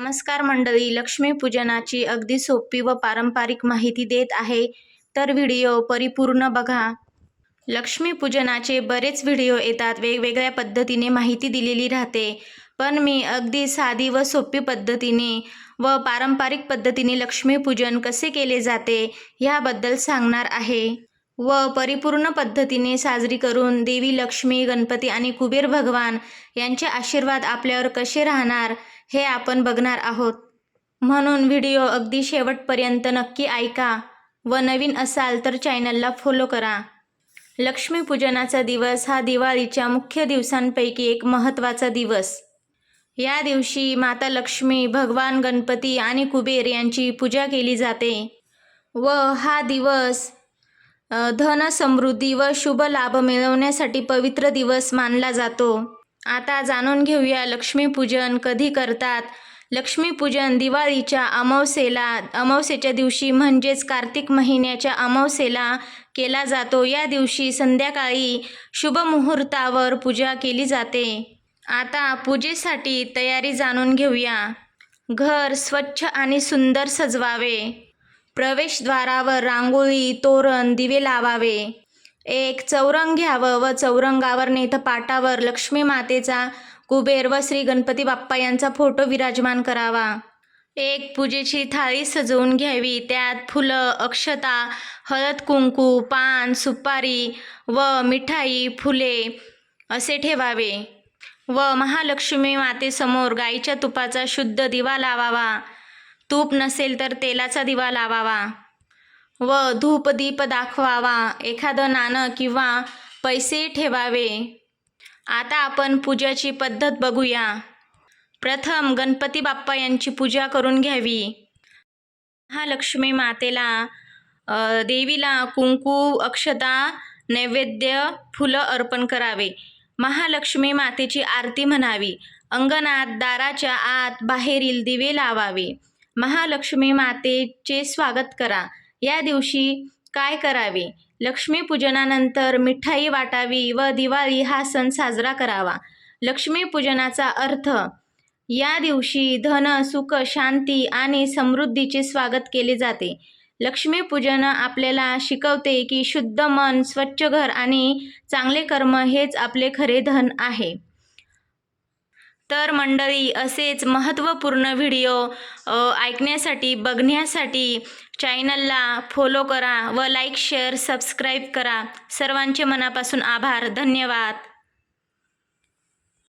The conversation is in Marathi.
नमस्कार मंडळी लक्ष्मीपूजनाची अगदी सोपी व पारंपरिक माहिती देत आहे. तर व्हिडिओ परिपूर्ण बघा. लक्ष्मीपूजनाचे बरेच व्हिडिओ येतात वेगवेगळ्या पद्धतीने माहिती दिलेली राहते. पण मी अगदी साधी व सोपी पद्धतीने व पारंपरिक पद्धतीने लक्ष्मीपूजन कसे केले जाते ह्याबद्दल सांगणार आहे. व परिपूर्ण पद्धतीने साजरी करून देवी लक्ष्मी गणपती आणि कुबेर भगवान यांचे आशीर्वाद आपल्यावर कसे राहणार हे आपण बघणार आहोत. म्हणून व्हिडिओ अगदी शेवटपर्यंत नक्की ऐका व नवीन असाल तर चॅनलला फॉलो करा. लक्ष्मीपूजनाचा दिवस हा दिवाळीच्या मुख्य दिवसांपैकी एक महत्त्वाचा दिवस. या दिवशी माता लक्ष्मी भगवान गणपती आणि कुबेर यांची पूजा केली जाते व हा दिवस धनसमृद्धी धन समृद्धी व शुभ लाभ मिळवण्यासाठी पवित्र दिवस मानला जातो. आता जाणून घेऊया लक्ष्मीपूजन कधी करतात. लक्ष्मीपूजन दिवाळीच्या अमावस्येला अमावस्येच्या दिवशी म्हणजेच कार्तिक महिन्याच्या अमावस्येला केला जातो. या दिवशी संध्याकाळी शुभ मुहूर्तावर पूजा केली जाते. आता पूजेसाठी तयारी जाणून घेऊया. घर स्वच्छ आणि सुंदर सजवावे. प्रवेशद्वारावर रांगोळी तोरण दिवे लावावे. एक चौरंग घ्यावं व चौरंगावर नेथपाटावर लक्ष्मी मातेचा कुबेर व श्री गणपती बाप्पा यांचा फोटो विराजमान करावा. एक पूजेची थाळी सजवून घ्यावी. त्यात फुलं अक्षता हळद कुंकू पान सुपारी व मिठाई फुले असे ठेवावे. व महालक्ष्मी मातेसमोर गाईच्या तुपाचा शुद्ध दिवा लावावा. तूप नसेल तर तेलाचा दिवा लावावा. व धूपदीप दाखवावा एखादं नाणं किंवा पैसे ठेवावे. आता आपण पूजाची पद्धत बघूया. प्रथम गणपती बाप्पा यांची पूजा करून घ्यावी. महालक्ष्मी मातेला देवीला कुंकू अक्षता नैवेद्य फुलं अर्पण करावे. महालक्ष्मी मातेची आरती म्हणावी. अंगणात दाराच्या आत बाहेरील दिवे लावावे. महालक्ष्मी मातेचे स्वागत करा. या दिवशी काय करावे? लक्ष्मीपूजनानंतर मिठाई वाटावी व दिवाळी हा सण साजरा करावा. लक्ष्मीपूजनाचा अर्थ या दिवशी धन सुख शांती आणि समृद्धीचे स्वागत केले जाते. लक्ष्मीपूजन आपल्याला शिकवते की शुद्ध मन स्वच्छ घर आणि चांगले कर्म हेच आपले खरे धन आहे. तर मंडळी असेच महत्त्वपूर्ण व्हिडिओ ऐकण्यासाठी बघण्यासाठी चॅनलला फॉलो करा व लाईक शेअर सबस्क्राईब करा. सर्वांचे मनापासून आभार. धन्यवाद.